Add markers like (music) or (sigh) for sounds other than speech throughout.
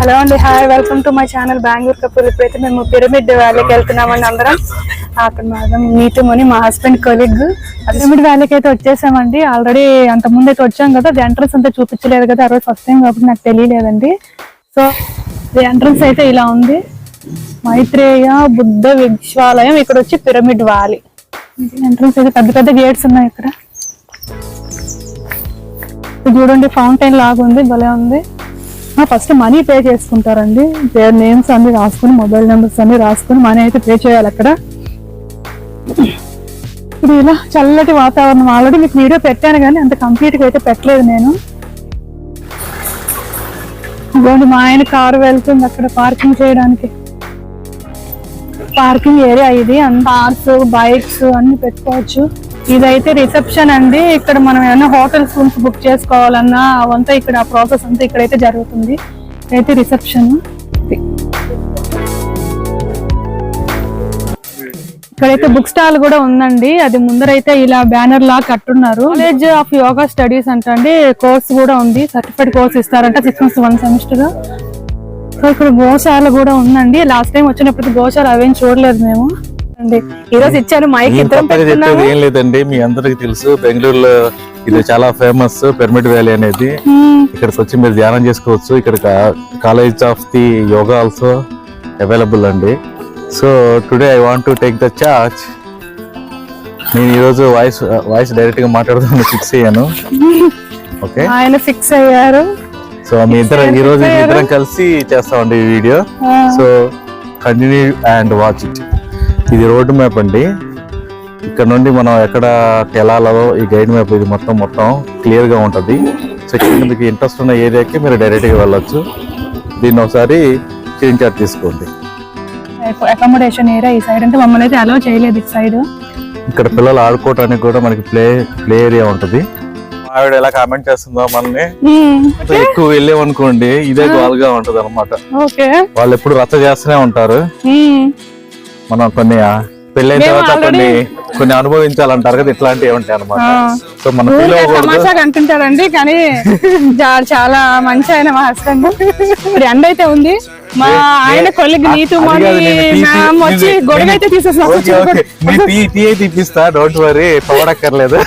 Hello అండి hi welcome to my channel Bengaluru Kapoor. ఇప్పుడైతే మేము పిరమిడ్ వ్యాలీకి వెళ్తున్నామండి అందరం. అక్కడ మేడం నీతి అని మా హస్బెండ్ కొలిగ్. పిరమిడ్ వ్యాలీకి అయితే వచ్చేసామండి. ఆల్రెడీ అంత ముందు అయితే వచ్చాం కదా అది ఎంట్రన్స్ అంతా చూపించలేదు కదా ఆ రోజు ఫస్ట్ టైం కాబట్టి నాకు తెలియలేదండి. సో ఇది ఎంట్రన్స్ అయితే ఇలా ఉంది. మైత్రేయ బుద్ధ విశ్వాలయం ఇక్కడ వచ్చి పిరమిడ్ వ్యాలీ. ఎంట్రన్స్ అయితే పెద్ద పెద్ద గేట్స్ ఉన్నాయి ఇక్కడ. ఇది చూడండి ఫౌంటైన్ లాగా ఉంది భలే ఉంది. ఫస్ట్ మనీ పే చేసుకుంటారండి. దేర్ నేమ్స్ అన్ని రాసుకుని మొబైల్ నెంబర్స్ అన్ని రాసుకుని మనీ అయితే పే చేయాలి అక్కడ. ఇప్పుడు ఇలా చల్లటి వాతావరణం. ఆల్రెడీ మీకు వీడియో పెట్టాను కానీ అంత కంప్లీట్గా అయితే పెట్టలేదు నేను. ఇదిగోండి మా ఆయన కారు వెళ్తుంది అక్కడ పార్కింగ్ చేయడానికి. పార్కింగ్ ఏరియా ఇది. అంత కార్స్ బైక్స్ అన్ని పెట్టుకోవచ్చు. ఇదైతే రిసెప్షన్ అండి. ఇక్కడ మనం ఏమైనా హోటల్స్ రూమ్స్ బుక్ చేసుకోవాలన్నా అవంతా ఇక్కడ ఆ ప్రాసెస్ అంతా ఇక్కడైతే జరుగుతుంది. అయితే రిసెప్షన్. ఇక్కడైతే బుక్ స్టాల్ కూడా ఉందండి. అది ముందరైతే ఇలా బ్యానర్ లా కట్టున్నారు. కాలేజ్ ఆఫ్ యోగా స్టడీస్ అంట అండి. కోర్స్ కూడా ఉంది. సర్టిఫైడ్ కోర్స్ ఇస్తారంట six months one semester. So ఇక్కడ గోశాల కూడా ఉందండి. లాస్ట్ టైం వచ్చినప్పుడు గోశాల అవేం చూడలేదు మేము. ఈ రోజు ఇచ్చారు మైక్ ఇద్దరం ఏం లేదండి. మీ అందరికి తెలుసు బెంగళూరులో ఇది చాలా ఫేమస్ పిరమిడ్ వ్యాలీ అనేది. మ్మ్. ఇక్కడికి వచ్చి మీరు ధ్యానం చేసుకోవచ్చు. ఇక్కడ college of the yoga also available అండి. So today I want to take the charge నేను ఈరోజు వాయిస్ వాయిస్ డైరెక్ట్గా మాట్లాడుతాను ఫిక్స్ అయ్యాను. (laughs) ఓకే ఆయన ఫిక్స్ అయ్యారు. సో మీ ఇద్దరం ఈ రోజు మీ ఇద్దరం కలిసి చేస్తామండి ఈ video so continue and watch it ఇది రోడ్డు మ్యాప్ అండి. ఇక్కడ నుండి మనం ఎక్కడ వెళ్ళాలో ఈ గైడ్ మ్యాప్ ఇది మొత్తం మొత్తం క్లియర్గా ఉంటది. సో ఇక్కడ మీకు ఇంట్రెస్ట్ ఉన్న ఏరియాకి మీరు డైరెక్ట్గా వెళ్ళొచ్చు. దీన్ని ఒకసారి స్క్రీన్ షాట్ తీసుకోండి. అకామిడేషన్ ఏరియా ఈ సైడ్ అంటే మమ్మల్ని అయితే అలో చేయలేదు ఇటు సైడ్ ఇక్కడ పిల్లలు ఆడుకోవడానికి కూడా మనకి ప్లే ప్లే ఏరియా ఉంటది. ఆవిడ ఎలా కామెంట్ చేస్తుందో మనల్ని ఎక్కువ వెళ్ళామనుకోండి ఇదే గోల్గా ఉంటది అనమాట వాళ్ళు ఎప్పుడు రచ్చ చేస్తూనే ఉంటారు. మనం కొన్ని పెళ్ళైన తర్వాత కొన్ని కొన్ని అనుభవించాలంటారు కదా ఇట్లాంటివి ఉంటాయి అనమాట సో మనం తమాషాగా అంటుంటారండి కానీ (laughs) చాలా మంచి ఆయన మా హస్బెండ్ ఇప్పుడు ఎండ అయితే ఉంది. మా ఆయన కొలిగ్ నీతు వచ్చి గొడవ అయితే అయితే ఇప్పిస్తా డోంట్ వరీ పవడక్కర్లేదు.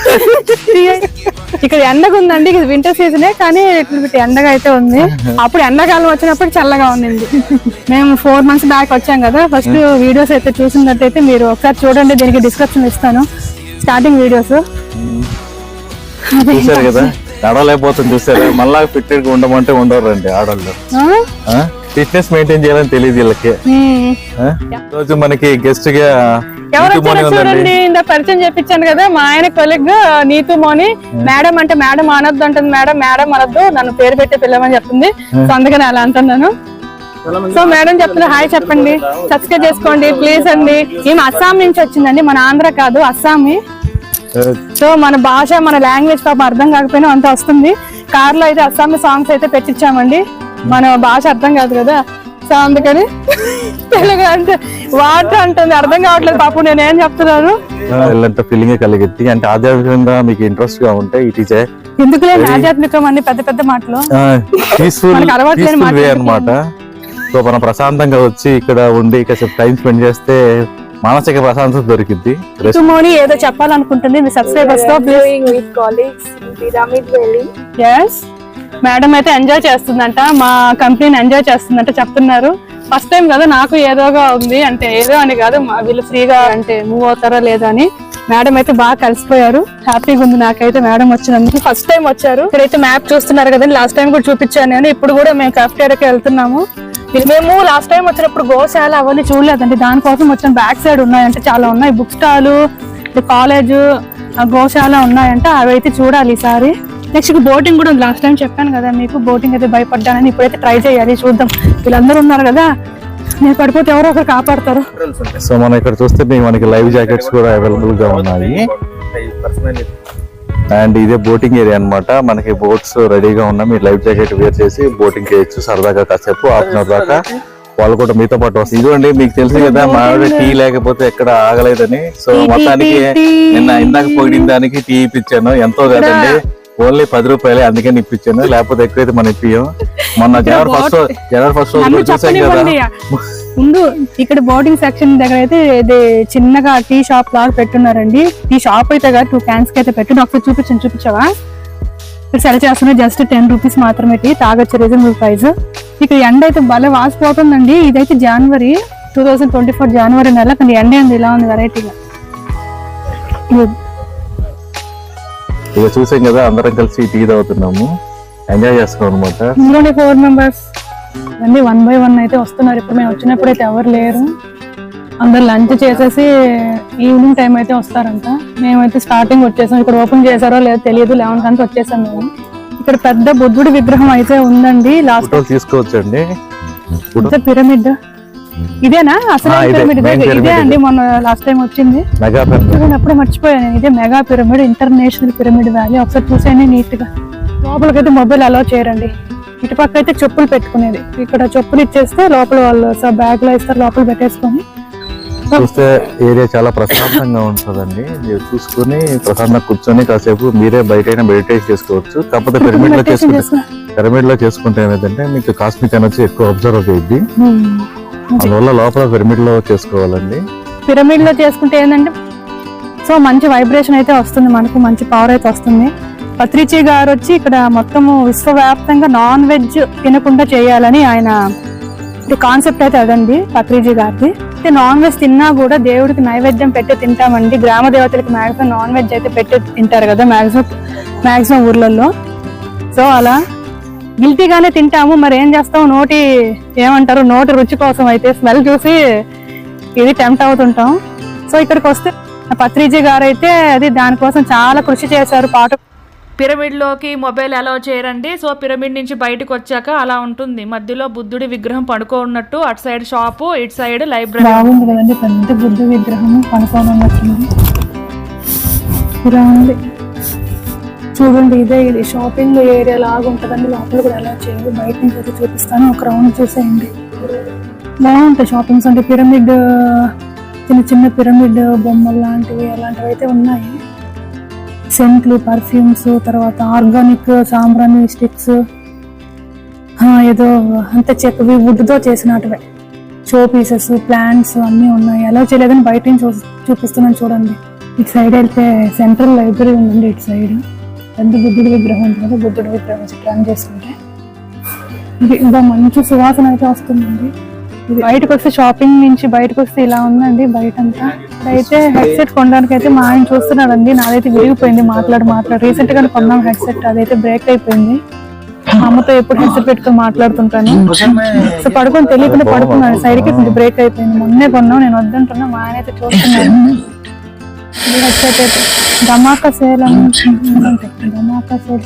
ఇక్కడ ఎండగా ఉందండి ఇది వింటర్ సీజనే కానీ ఇట్లా ఎండగా అయితే ఉంది. (laughs) అప్పుడు ఎండాకాలం వచ్చినప్పుడు చల్లగా ఉండింది. మేము ఫోర్ మంత్స్ బ్యాక్ వచ్చాం కదా ఫస్ట్ వీడియోస్ అయితే చూసినట్టయితే మీరు ఒకసారి చూడండి దీనికి డిస్క్రిప్షన్ ఇస్తాను. స్టార్టింగ్ వీడియోస్ చూసారు కదా (laughs) నడవలేకపోతుంది చూసారు మళ్ళా ఫిట్టెడ్గా ఉండమంటే ఆడవాళ్ళు. ఫిట్నెస్ మెయింటైన్ చేయాలని తెలియదు వీళ్ళకి? రోజు మనకి గెస్ట్గా ఎవరు వచ్చారో చూడండి ఇంత పరిచయం చెప్పించాను కదా మా ఆయన కొలిగ్ నీతు మోని. మేడం అంటే మేడం అనొద్దు అంటుంది మేడం మేడం అనొద్దు నన్ను పేరు పెట్టి పిల్లమని చెప్తుంది. సో అందుకని అలా అంటున్నాను. సో మేడం చెప్తున్నా హాయ్ చెప్పండి సబ్స్క్రైబ్ చేసుకోండి ప్లీజ్ అండి. ఈమె అస్సాం నుంచి వచ్చిందండి? మన ఆంధ్ర కాదు అస్సామి. సో మన భాష మన లాంగ్వేజ్ పాపం అర్థం కాకపోయినా అంత వస్తుంది. కార్లో అయితే అస్సామి సాంగ్స్ అయితే పెట్టించామండి. మన భాష అర్థం కాదు కదా. సో అందుకని? తెలుగు అంటే వాటర్ అంటుంది అర్థం కావట్లేదు పాపం నేను ఏం చెప్తున్నాను? ఫీలింగ్ కలిగిద్ది. అంటే ఆధ్యాత్మికంగా మీకు ఇంట్రెస్ట్గా ఉంటే ఇట్ ఈస్ ఎందుకులే ఆధ్యాత్మికం అన్ని పెద్ద పెద్ద మాటలు. పీస్ఫుల్ మనకి అలవాటు లేని పీస్ఫుల్ వే మాట అన్నమాట. సో మనం ప్రశాంతంగా వచ్చి ఇక్కడ ఉండి కాసేపు టైం స్పెండ్ చేస్తే మానసిక ప్రశాంతత దొరికిద్ది. మోని ఏదో చెప్పాలనుకుంటుంది. మీ సబ్స్క్రైబర్స్తో Pyramid Valley. మేడం అయితే ఎంజాయ్ చేస్తుందంట మా కంపెనీని ఎంజాయ్ చేస్తుందంట చెప్తున్నారు. ఫస్ట్ టైం కదా నాకు ఏదోగా ఉంది అంటే ఏదో అని కాదు వీళ్ళు ఫ్రీగా అంటే మూవ్ అవుతారా లేదా అని. మేడం అయితే బాగా కలిసిపోయారు. హ్యాపీగా ఉంది నాకైతే మేడం వచ్చినందుకు. ఫస్ట్ టైం వచ్చారు. ఇక్కడైతే మ్యాప్ చూస్తున్నారు కదండి లాస్ట్ టైం కూడా చూపించాను నేను. ఇప్పుడు కూడా మేము కాఫ్టేరియాకి వెళ్తున్నాము. మేము లాస్ట్ టైం వచ్చినప్పుడు గోశాల అవన్నీ చూడలేదండి. దానికోసం వచ్చిన బ్యాక్ సైడ్ ఉన్నాయంటే చాలా ఉన్నాయి. బుక్ స్టాల్ కాలేజ్ గోశాల ఉన్నాయంట. అవి అయితే చూడాలి ఈసారి. నెక్స్ట్ బోటింగ్ కూడా ఉంది. లాస్ట్ టైం చెప్పాను కదా మీకు బోటింగ్ అయితే భయపడ్డానని ఇప్పుడైతే ట్రై చేయాలి చూద్దాం. వీళ్ళందరూ ఉన్నారు కదా నేను పడిపోతే ఎవరో ఒకరు కాపాడతారు. సో మనం ఇక్కడ చూస్తే మనకి లైవ్ జాకెట్స్ కూడా అవైలబుల్గా ఉన్నాయి. అండ్ ఇదే బోటింగ్ ఏరియా అన్నమాట. మనకి బోట్స్ రెడీగా ఉన్నాయి మీరు లైవ్ జాకెట్ వేర్ చేసి బోటింగ్ చేయొచ్చు. సరదాగా కాసేపు హాఫ్ అన్ అవర్ దాకా. వాళ్ళు కూడా మీతో పాటు వస్తారు. ఇదిగోండి మీకు తెలుసు కదా మా ఆవిడ టీ లేకపోతే ఎక్కడ ఆగలేదని. సో మొత్తానికి. నిన్న ఇందాక పొగిడిన దానికి టీ ఇప్పించాను. ఎంతో కదండి. ఓన్లీ పది రూపాయలే అందుకని ఇప్పించాను. లేకపోతే ఎక్కువైతే మనం ఇప్పియం మొన్న జనవరి ఫస్ట్ జనవరి ఫస్ట్ రోజు చూసాం కదా. ముందు ఇక్కడ బోర్డింగ్ సెక్షన్ దగ్గర అయితే ఇది చిన్నగా టీ షాప్ లాగా పెట్టున్నారండి. టీ షాప్ అయితే కాదు టూ క్యాన్స్కి అయితే పెట్టి. ఒకసారి చూపించండి చూపించావా? ఇక్కడ సెల్ చేస్తున్నా జస్ట్ టెన్ రూపీస్ మాత్రమే టీ. తాగొచ్చు రీజనబుల్ ప్రైస్ ఇక్కడ ఎండ అయితే భలే వాసిపోతుందండి. ఇదైతే జనవరి టూ థౌసండ్ ట్వంటీ ఫోర్ జనవరి నెల. కానీ ఎండ ఉంది ఇలా ఉంది వెరైటీగా ఇక చూసాం కదా అందరం కలిసి టీ తాగుతున్నాము. ఎంజాయ్ చేస్తాం అనమాట ఇందులోనే ఫోర్ మెంబర్స్ అన్ని వన్ బై వన్ అయితే వస్తున్నారు. ఇప్పుడు మేము వచ్చినప్పుడు అయితే ఎవరు లేరు. అందరు లంచ్ చేసేసి ఈవినింగ్ టైం అయితే వస్తారంట. మేమైతే స్టార్టింగ్ వచ్చేసాం. ఇక్కడ ఓపెన్ చేశారో లేదో తెలియదు. లెవెన్ కంతా వచ్చేసాం మేము. ఇక్కడ పెద్ద బుద్ధుడి విగ్రహం అయితే ఉందండి. లాస్ట్ తీసుకోవచ్చండి. పిరమిడ్ ఇదేనా? అసలు ఇదే, పిరమిడ్. అండి మొన్న లాస్ట్ టైం వచ్చింది. మెగా అప్పుడే మర్చిపోయాను. ఇదే mega pyramid international pyramid valley ఒకసారి చూసేయండి నీట్గా లోపలికైతే మొబైల్ అలౌ చేయరండి. ఇటు పక్క అయితే చెప్పులు పెట్టుకునేది. ఇక్కడ చెప్పులు ఇచ్చేస్తే లోపల వాళ్ళు బ్యాగ్లో ఇస్తారు లోపల పెట్టేసుకొని. చూస్తే ఏరియా చాలా ప్రశాంతంగా ఉంటుందండి. మీరు చూసుకుని ప్రశాంతంగా కూర్చొని కాసేపు మీరే బయట మెడిటేట్ చేసుకోవచ్చు. కాకపోతే (laughs) పిరమిడ్లో మెడిటేషన్ చేసుకుంటే పిరమిడ్లో చేసుకుంటే ఏమైందంటే మీకు కాస్మిక్ ఎనర్జీ ఎక్కువ అబ్జర్వ్ అయ్యింది Hmm. అందువల్ల లోపల పిరమిడ్లో చేసుకోవాలండి. పిరమిడ్లో చేసుకుంటే ఏంటంటే సో మంచి వైబ్రేషన్ అయితే వస్తుంది మనకు మంచి పవర్ అయితే వస్తుంది. పత్రిచి గారు వచ్చి ఇక్కడ మొత్తము విశ్వవ్యాప్తంగా నాన్ వెజ్ తినకుండా చేయాలని ఆయన కాన్సెప్ట్ అయితే అదండి పత్రిజీ గారిది. అయితే నాన్ వెజ్ తిన్నా కూడా దేవుడికి నైవేద్యం పెట్టి తింటామండి. గ్రామ దేవతలకి మాక్సిమం నాన్ వెజ్ అయితే పెట్టి తింటారు కదా మాక్సిమం మాక్సిమం ఊర్లలో సో అలా గిల్టీగానే తింటాము మరి ఏం చేస్తాం? నోటి ఏమంటారు? నోటి రుచి కోసం అయితే స్మెల్ చూసి ఇది టెంప్ట్ అవుతుంటాం. సో ఇక్కడికి వస్తే పత్రిజీ గారు అయితే అది దానికోసం చాలా కృషి చేశారు. పాట పిరమిడ్లోకి మొబైల్ అలౌ చేయరండి. సో పిరమిడ్ నుంచి బయటకు వచ్చాక అలా ఉంటుంది. మధ్యలో బుద్ధుడి విగ్రహం పడుకో ఉన్నట్టు అటు సైడ్ షాపు ఇటు సైడ్ లైబ్రరీ. బాగుంది కదండి. పెద్ద బుద్ధ విగ్రహం పనుకోనున్నట్టుంది ఇలా ఉంది. చూడండి ఇదే ఇది. షాపింగ్ ఏరియా లాగా ఉంటుందండి. లోపల కూడా ఎలా చేయాలి బయట నుంచి అయితే చూపిస్తాను. ఒక రౌండ్ చూసేయండి. బాగుంటాయి షాపింగ్స్ అంటే పిరమిడ్ చిన్న చిన్న పిరమిడ్ బొమ్మలు లాంటివి అలాంటివి అయితే ఉన్నాయి. సెంట్లు పర్ఫ్యూమ్స్ తర్వాత ఆర్గానిక్ సాంబ్రాణి స్టిక్స్ ఏదో అంత చెక్కవి వుడ్తో చేసినటువే షో పీసెస్ ప్లాంట్స్ అన్నీ ఉన్నాయి. ఎలా చేయలేదని బయట నుంచి చూ- చూపిస్తున్నాను చూడండి. ఇటు సైడ్ వెళ్తే సెంట్రల్ లైబ్రరీ ఉందండి ఇటు సైడ్ పెద్ద బుద్ధుడి విగ్రహం ఉంటుంది కదా బుద్ధుడి విగ్రహం ప్లాన్ చేస్తుంటే. ఇది ఇంకా మంచి సువాసన అయితే వస్తుందండి. ఇది బయటకు వస్తే షాపింగ్ నుంచి బయటకు వస్తే ఇలా ఉందండి బయట అంతా అయితే హెడ్సెట్ కొనడానికి అయితే మా ఆయన చూస్తున్నాడండి నాదైతే విరిగిపోయింది మాట్లాడి మాట్లాడు. రీసెంట్గా కొన్నాం హెడ్సెట్ అదైతే బ్రేక్ అయిపోయింది. మా అమ్మతో ఎప్పుడు హెడ్సెట్ పెట్టుకుని మాట్లాడుతుంటాను. సో పడుకొని తెలియకుండా పడుకున్నాను సైడ్కి కొంచెం బ్రేక్ అయిపోయింది. మొన్నే కొన్నాం నేను వద్దంటున్నా మా ఆయన అయితే చూస్తున్నాను ధమాకా సేల్ ధమాకా సేల్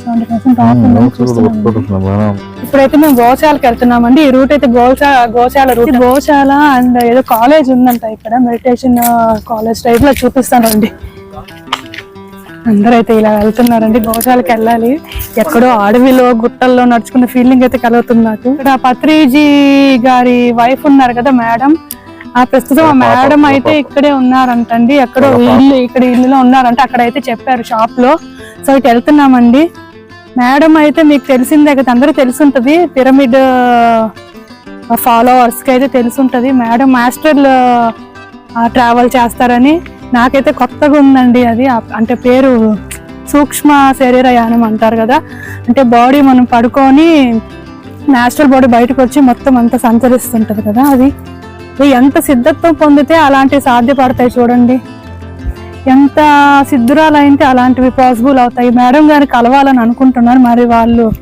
ఇప్పుడైతే మేము గోశాలకు వెళ్తున్నామండి. ఈ రూట్ అయితే గోశా గోశాల రూట్ గోశాల అండ్ ఏదో కాలేజ్ ఉందంట ఇక్కడ. మెడిటేషన్ కాలేజ్ టైప్లో చూపిస్తానండి అందరైతే ఇలా వెళ్తున్నారండి. గోశాలకు వెళ్ళాలి. ఎక్కడో అడవిలో గుట్టల్లో నడుచుకున్న ఫీలింగ్ అయితే కలుగుతుంది నాకు. ఇక్కడ పత్రిజీ గారి వైఫ్ ఉన్నారు కదా మేడం ఆ ప్రస్తుతం ఆ మేడం అయితే ఇక్కడే ఉన్నారంటండి. ఎక్కడో ఇల్లు ఇక్కడ ఇల్లులో ఉన్నారంట. అక్కడ అయితే చెప్పారు షాప్లో సో ఇటు వెళ్తున్నామండి. మేడం అయితే మీకు తెలిసిందే కదా అందరూ తెలుసుంటది. పిరమిడ్ ఫాలోవర్స్కి అయితే తెలుసుంటది. మేడం మాస్టర్ ట్రావెల్ చేస్తారని. నాకైతే కొత్తగా ఉందండి అది. అంటే పేరు సూక్ష్మ శరీర యానం అంటారు కదా. అంటే బాడీ మనం పడుకొని నేచురల్ బాడీ బయటకు వచ్చి మొత్తం అంతా సంచరిస్తుంటది కదా అది. ఎంత సిద్ధత్వం పొందితే అలాంటివి సాధ్యపడతాయి చూడండి. ఎంత సిద్ధురాలైతే అలాంటివి పాసిబుల్ అవుతాయి. మేడం గారిని కలవాలని అనుకుంటున్నారు. మరి వాళ్ళు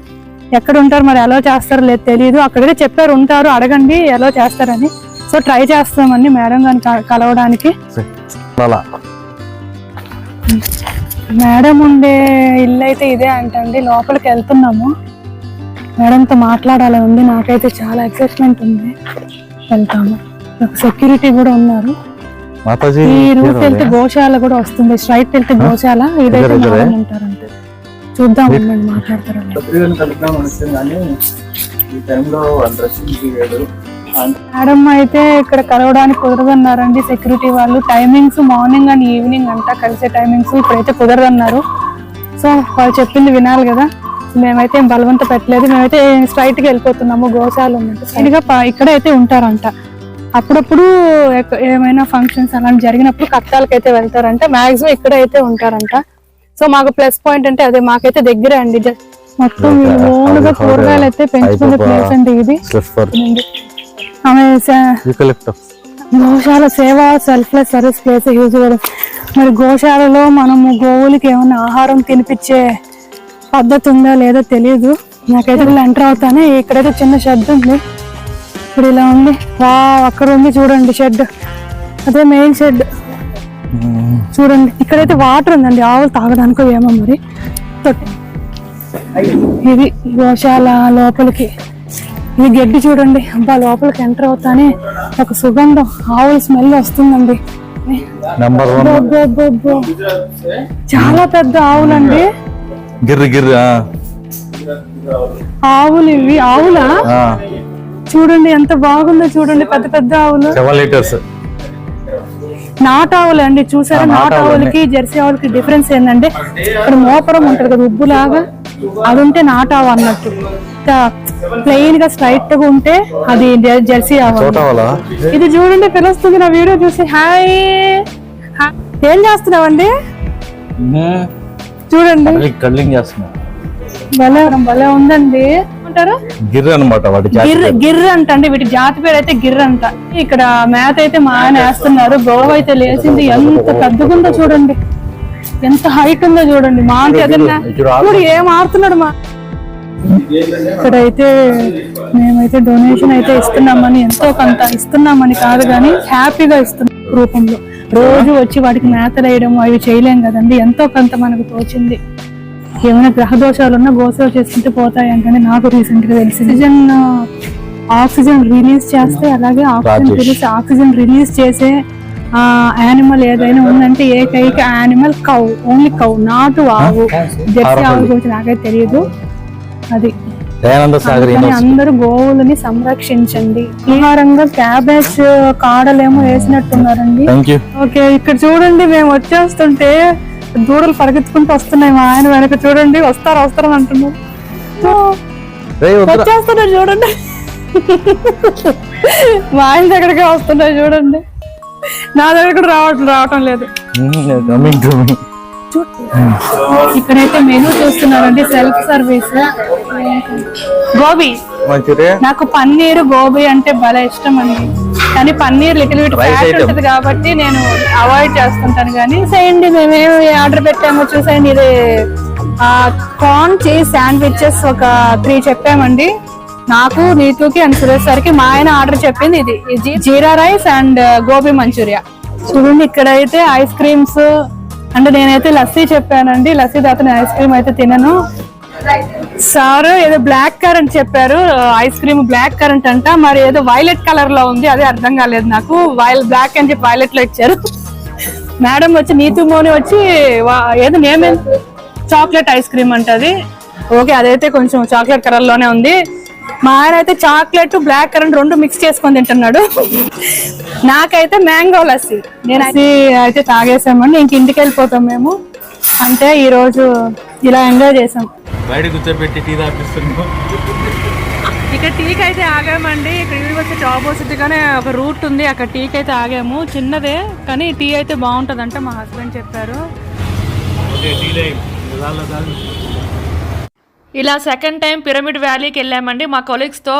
ఎక్కడ ఉంటారు? మరి ఎలా చేస్తారో లేదు తెలియదు అక్కడైతే చెప్పారు ఉంటారు అడగండి ఎలా చేస్తారని. సో ట్రై చేస్తామండి మేడం గారిని కలవడానికి. మేడం ఉండే ఇల్లు అయితే ఇదే అంటండి. లోపలికి వెళ్తున్నాము. మేడంతో మాట్లాడాలని ఉంది. నాకైతే చాలా ఎక్సైట్మెంట్ ఉంది. వెళ్తాము. సెక్యూరిటీ కూడా ఉన్నారు. మాతాజీ ఈ రూట్ వెళ్తే. గోశాల కూడా వస్తుంది. స్ట్రైట్ వెళ్తే గోశాల ఇదైతే ఉంటారంట చూద్దాం ఉండండి మాట్లాడతారు. మేడం అయితే ఇక్కడ కలవడానికి కుదరదన్నారండి సెక్యూరిటీ వాళ్ళు. టైమింగ్స్ మార్నింగ్ అండ్ ఈవినింగ్ అంట కలిసే టైమింగ్స్ ఇప్పుడైతే కుదరదన్నారు. సో వాళ్ళు చెప్పింది వినాలి కదా. మేమైతే ఏం బలవంత పెట్టలేదు. మేమైతే స్ట్రైట్గా వెళ్ళిపోతున్నాము గోశాల ఉన్నట్టు ఇక్కడే అయితే ఉంటారంట. అప్పుడప్పుడు ఏమైనా ఫంక్షన్స్ అలాంటి జరిగినప్పుడు కట్టాలకైతే వెళ్తారంట. మాక్సిమం ఇక్కడే అయితే ఉంటారంట. సో మాకు ప్లస్ పాయింట్ అంటే అదే మాకైతే దగ్గరే అండి. మొత్తం వీళ్ళు ఓన్గా కూరగాయలు అయితే పెంచుకునే ప్లేస్ అండి ఇది. ఆమె గోశాల సేవ సెల్ఫ్లెస్ సర్వీస్ ప్లేస్ యూజ్ మరి గోశాలలో మనము గోవులకి ఏమైనా ఆహారం తినిపించే పద్ధతి ఉందా లేదో తెలియదు నాకైతే ఎంటర్ అవుతానే. ఇక్కడైతే చిన్న షెడ్ ఉంది. ఇప్పుడు ఇలా ఉంది. వా అక్కడ ఉంది చూడండి షెడ్. అదే మెయిన్ షెడ్ చూడండి ఇక్కడైతే వాటర్ ఉందండి ఆవులు తాగడానికో ఏమో మరి. తొట్టి. ఇది గోశాల లోపలికి. ఇది గడ్డి చూడండి అబ్బా లోపలికి ఎంటర్ అవుతానే ఒక సుగంధం ఆవుల స్మెల్ వస్తుందండి. చాలా పెద్ద ఆవులండి. గిర్రి గిర్రి. ఆవులు ఇవి ఆవులా? చూడండి ఎంత బాగుందో చూడండి పెద్ద పెద్ద ఆవులు. సెవెన్ లీటర్స్ నాటు ఆవులు అండి చూసారా? నాటు ఆవులకి జెర్సీ ఆవులకి డిఫరెన్స్ ఏంటంటే ఇక్కడ మోపరం ఉంటది కదా ఉబ్బు లాగా అది ఉంటే నాటు ఆవు అన్నట్టు. ప్లెయిన్గా స్ట్రైట్గా ఉంటే అది జెర్సీ ఆవు చోట వాళ్ళ ఇది చూడండి పిలుస్తుంది నా వీడియో చూసి. హాయ్. ఏం చేస్తున్నావండి? చూడండి. కడ్లింగ్ చేస్తున్నా. భలే భలే ఉందండి. అంటారు గిర్రి అనమాట గిర్ర గిర్ర అంట అండి వీటి జాతి పేరు అయితే గిర్ర అంట. ఇక్కడ మేత అయితే మా ఆయన వేస్తున్నారు గోవ అయితే లేచింది. ఎంత పెద్దగుందో చూడండి. ఎంత హైట్ ఉందో చూడండి. మా అంటే ఏదన్నా చూడు ఏం ఆడుతున్నాడు మా ఇక్కడైతే మేమైతే డొనేషన్ అయితే ఇస్తున్నామని ఎంతో కొంత ఇస్తున్నామని కాదు కానీ హ్యాపీగా ఇస్తున్నాం రూపంలో. రోజు వచ్చి వాటికి మేతలు వేయడం అవి చేయలేం కదండి. ఎంతో కొంత మనకు తోచింది. ఏమైనా గ్రహ దోషాలు ఉన్నా గోసేవ చేసుకుంటే పోతాయి అంటే నాకు రీసెంట్గా తెలిసింది. ఆక్సిజన్ ఆక్సిజన్ రిలీజ్ చేస్తే అలాగే ఆక్సిజన్. రిలీజ్ ఆక్సిజన్ రిలీజ్ చేసే యానిమల్ ఏదైనా ఉందంటే ఏకైక యానిమల్ కౌ ఓన్లీ కౌ నాటు ఆవు. జెర్సీ ఆవు గురించి నాకైతే తెలియదు అది. అందరూ గోవులని సంరక్షించండి. ఆహారంగా క్యాబేజ్ కాడలేమో వేసినట్టున్నారండి. ఓకే ఇక్కడ చూడండి మేము వచ్చేస్తుంటే దూడలు పరిగెత్తుకుంటూ వస్తున్నాయి. మా ఆయన వెనక చూడండి వస్తారు వస్తారు అంటున్నారు వచ్చేస్తున్నారు చూడండి. మా ఆయన దగ్గరకే వస్తున్నాయి చూడండి. నా దగ్గర కూడా రావటం రావటం లేదు. మీ ఇక్కడైతే మెనూ చూస్తున్నారండి సెల్ఫ్ సర్వీస్ గోబీ నాకు పన్నీర్ గోబీ అంటే భలే ఇష్టం అండి. కానీ paneer little bit Rice fat. ఉంటుంది కాబట్టి నేను అవాయిడ్ చేస్తుంటాను కానీ చూసేయండి మేమేమి ఆర్డర్ పెట్టామో చూసేయండి. ఇది కార్న్ చీజ్ శాండ్విచెస్ ఒక త్రీ చెప్పామండి. నాకు నీతుకి అండ్ సురేష్ సార్కి మా ఆయన ఆర్డర్ చెప్పింది ఇది. ఇది jeera rice and gobi manchurian. చూడండి ఇక్కడైతే ఐస్ క్రీమ్స్ అంటే నేనైతే లస్సీ చెప్పానండి. లస్సీ దాతని ఐస్ క్రీమ్ అయితే తినను. సార్ ఏదో బ్లాక్ కరెంట్ చెప్పారు. ఐస్ క్రీమ్ బ్లాక్ కరెంట్ అంట. మరి ఏదో వైలెట్ కలర్లో ఉంది. అదే అర్థం కాలేదు నాకు. వైల్ బ్లాక్ అని చెప్పి వైలెట్లో ఇచ్చారు. మేడం వచ్చి నీతు మోని వచ్చి వా- ఏదో నేమే చాక్లెట్ ఐస్ క్రీమ్ అంటది ఓకే అదైతే కొంచెం చాక్లెట్ కలర్లోనే ఉంది. మా ఆయన అయితే చాక్లెట్ బ్లాక్ కరెంట్ రెండు మిక్స్ చేసుకొని తింటున్నాడు. నాకైతే మ్యాంగో లస్సీ. నేను అయితే తాగేసామండి. ఇంక ఇంటికి వెళ్ళిపోతాం మేము. అంటే ఈ రోజు ఇలా ఎంజాయ్ చేసాం. బయట కూర్చోబెట్టి టీ తాపిస్తున్నాం ఇక్కడ టీకి అయితే ఆగామండి. ఇక్కడ యూనివర్సిటీ ఆపోజిట్ గానే ఒక రూట్ ఉంది. అక్కడ టీకి అయితే ఆగాము. చిన్నదే కానీ టీ అయితే బాగుంటదంట మా హస్బెండ్ చెప్పారు. ఇలా సెకండ్ టైం పిరమిడ్ వ్యాలీకి వెళ్ళామండి. మా కొలీగ్స్తో